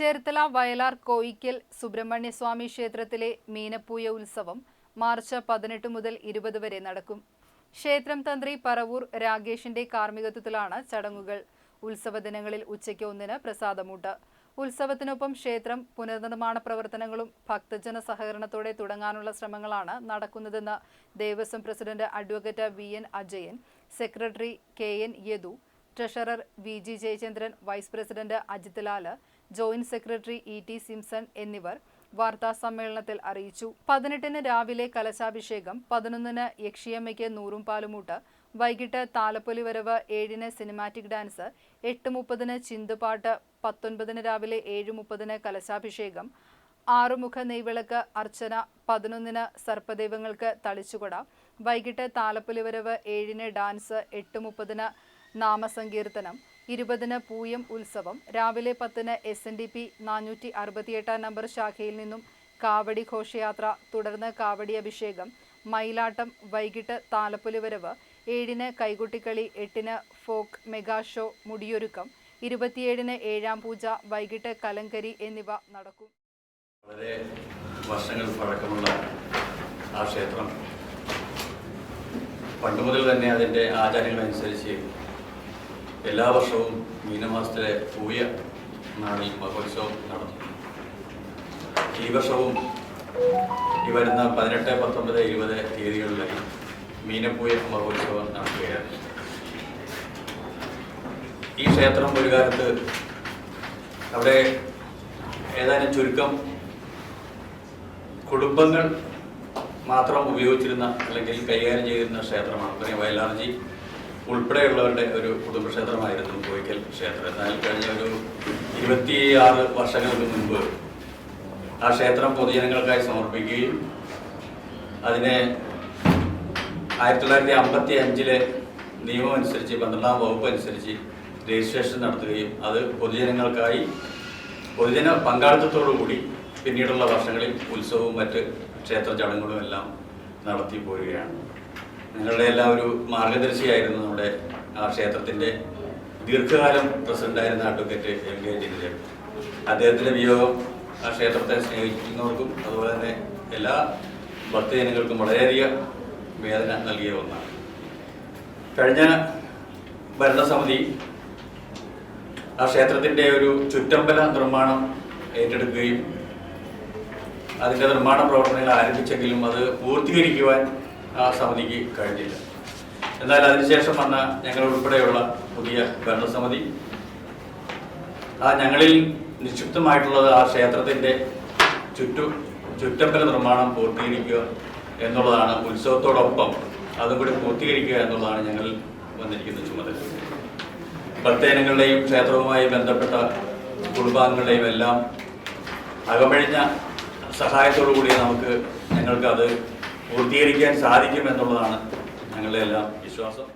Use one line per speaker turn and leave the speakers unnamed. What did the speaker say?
ചേർത്തല വയലാർ കോയിക്കൽ സുബ്രഹ്മണ്യസ്വാമി ക്ഷേത്രത്തിലെ മീനപ്പൂയ ഉത്സവം മാർച്ച് പതിനെട്ട് മുതൽ ഇരുപത് വരെ നടക്കും. ക്ഷേത്രം തന്ത്രി പറവൂർ രാഗേഷിന്റെ കാർമ്മികത്വത്തിലാണ് ചടങ്ങുകൾ. ഉത്സവ ദിനങ്ങളിൽ ഉച്ചയ്ക്ക് ഒന്നിന് പ്രസാദമൂട്ട്. ഉത്സവത്തിനൊപ്പം ക്ഷേത്രം പുനർനിർമ്മാണ പ്രവർത്തനങ്ങളും ഭക്തജന സഹകരണത്തോടെ തുടങ്ങാനുള്ള ശ്രമങ്ങളാണ് നടക്കുന്നതെന്ന് Devaswom president advocate V N Ajayan secretary K N Yadu treasurer V G Jayachandran vice president Ajith Lal joint secretary E T Simson എന്നിവർ വാർത്താ സമ്മേളനത്തിൽ അറിയിച്ചു. പതിനെട്ടിന് രാവിലെ കലശാഭിഷേകം പതിനൊന്നിന് യക്ഷിയമ്മയ്ക്ക് നൂറും പാലുമൂട്ട് വൈകിട്ട് താലപ്പൊലി വരവ് ഏഴിന് സിനിമാറ്റിക് ഡാൻസ് എട്ട് മുപ്പതിന് ചിന്തുപാട്ട് പത്തൊൻപതിന് രാവിലെ ഏഴ് മുപ്പതിന് കലശാഭിഷേകം ആറുമുഖ നെയ്വിളക്ക് അർച്ചന പതിനൊന്നിന് സർപ്പദൈവങ്ങൾക്ക് തളിച്ചുകൊട വൈകിട്ട് താലപ്പൊലി വരവ് ഏഴിന് ഡാൻസ് എട്ട് മുപ്പതിന് നാമസങ്കീർത്തനം ഇരുപതിന് പൂയം ഉത്സവം. രാവിലെ പത്തിന് എസ് എൻ ഡി പി നാനൂറ്റി അറുപത്തിയെട്ടാം നമ്പർ ശാഖയിൽ നിന്നും കാവടി ഘോഷയാത്ര തുടർന്ന് കാവടി അഭിഷേകം മയിലാട്ടം വൈകിട്ട് താലപ്പൊലി വരവ് ഏഴിന് കൈകൊട്ടിക്കളി എട്ടിന് ഫോക്ക് മെഗാ ഷോ മുടിയൊരുക്കം ഇരുപത്തിയേഴിന് ഏഴാം പൂജ വൈകിട്ട് കലങ്കരി എന്നിവ നടക്കും.
വളരെ വർഷങ്ങൾ പഴക്കമുള്ള ആ ക്ഷേത്രം. പണ്ട് മുതൽ തന്നെ അതിന്റെ ആചാരങ്ങളനുസരിച്ച് എല്ലാ വർഷവും മീനമാസത്തിലെ പൂയ നാളിൽ മഹോത്സവം നടത്തുന്നത് ഈ വർഷവും ഈ വരുന്ന പതിനെട്ട് പത്തൊമ്പത് ഇരുപത് തീയതികളിലായി മീനപ്പൂയ മഹോത്സവം നടത്തുകയാണ് ഈ ക്ഷേത്രം ഒരു കാലത്ത് അവിടെ ഏതാനും ചുരുക്കം കുടുംബങ്ങൾ മാത്രം ഉപയോഗിച്ചിരുന്ന അല്ലെങ്കിൽ കൈകാര്യം ചെയ്തിരുന്ന ക്ഷേത്രമാണ്. പിന്നെ വയലാർജി ഉൾപ്പെടെയുള്ളവരുടെ ഒരു കുടുംബക്ഷേത്രമായിരുന്നു കോയിക്കൽ ക്ഷേത്രം. എന്നാൽ കഴിഞ്ഞ ഒരു ഇരുപത്തിയാറ് വർഷങ്ങൾക്ക് മുൻപ് ആ ക്ഷേത്രം പൊതുജനങ്ങൾക്കായി സമർപ്പിക്കുകയും അതിനെ ആയിരത്തി തൊള്ളായിരത്തി അമ്പത്തി അഞ്ചിലെ നിയമം അനുസരിച്ച് പന്ത്രണ്ടാം വകുപ്പ് അനുസരിച്ച് രജിസ്ട്രേഷൻ നടത്തുകയും അത് പൊതുജനങ്ങൾക്കായി പൊതുജന പങ്കാളിത്തത്തോടു കൂടി പിന്നീടുള്ള വർഷങ്ങളിൽ ഉത്സവവും മറ്റ് ക്ഷേത്ര ചടങ്ങുകളും എല്ലാം നടത്തി പോരുകയാണ്. നിങ്ങളുടെ എല്ലാം ഒരു മാർഗദർശിയായിരുന്നു നമ്മുടെ ആ ക്ഷേത്രത്തിന്റെ ദീർഘകാലം പ്രസിഡന്റായിരുന്ന അഡ്വക്കേറ്റ് എം കെ ജിനിദേവ് അദ്ദേഹത്തിന്റെ വിയോഗം ആ ക്ഷേത്രത്തെ സ്നേഹിക്കുന്നവർക്കും അതുപോലെ തന്നെ എല്ലാ ഭക്തജനങ്ങൾക്കും വളരെയധികം വേദന നൽകിയ ഒന്നാണ്. കഴിഞ്ഞ ഭരണസമിതി ആ ക്ഷേത്രത്തിന്റെ ഒരു ചുറ്റമ്പല നിർമ്മാണം ഏറ്റെടുക്കുകയും അതിന്റെ നിർമ്മാണ പ്രവർത്തനങ്ങൾ ആരംഭിച്ചെങ്കിലും അത് പൂർത്തീകരിക്കുവാൻ ആ സമിതിക്ക് കഴിഞ്ഞില്ല. എന്നാൽ അതിനുശേഷം വന്ന ഞങ്ങൾ ഉൾപ്പെടെയുള്ള പുതിയ ഭരണസമിതി ആ ഞങ്ങളിൽ നിക്ഷിപ്തമായിട്ടുള്ളത് ആ ക്ഷേത്രത്തിന്റെ ചുറ്റു ചുറ്റമ്പല നിർമ്മാണം പൂർത്തീകരിക്കുക എന്നുള്ളതാണ് ഉത്സവത്തോടൊപ്പം അതും കൂടി പൂർത്തീകരിക്കുക എന്നുള്ളതാണ് ഞങ്ങൾ വന്നിരിക്കുന്ന ചുമതല. പ്രത്യേകങ്ങളുടെയും ക്ഷേത്രവുമായി ബന്ധപ്പെട്ട കുടുംബാംഗങ്ങളുടെയും എല്ലാം അകമഴിഞ്ഞ സഹായത്തോടു കൂടി നമുക്ക് ഞങ്ങൾക്കത് പൂർത്തീകരിക്കാൻ സാധിക്കുമെന്നുള്ളതാണ് ഞങ്ങളുടെ എല്ലാം വിശ്വാസം.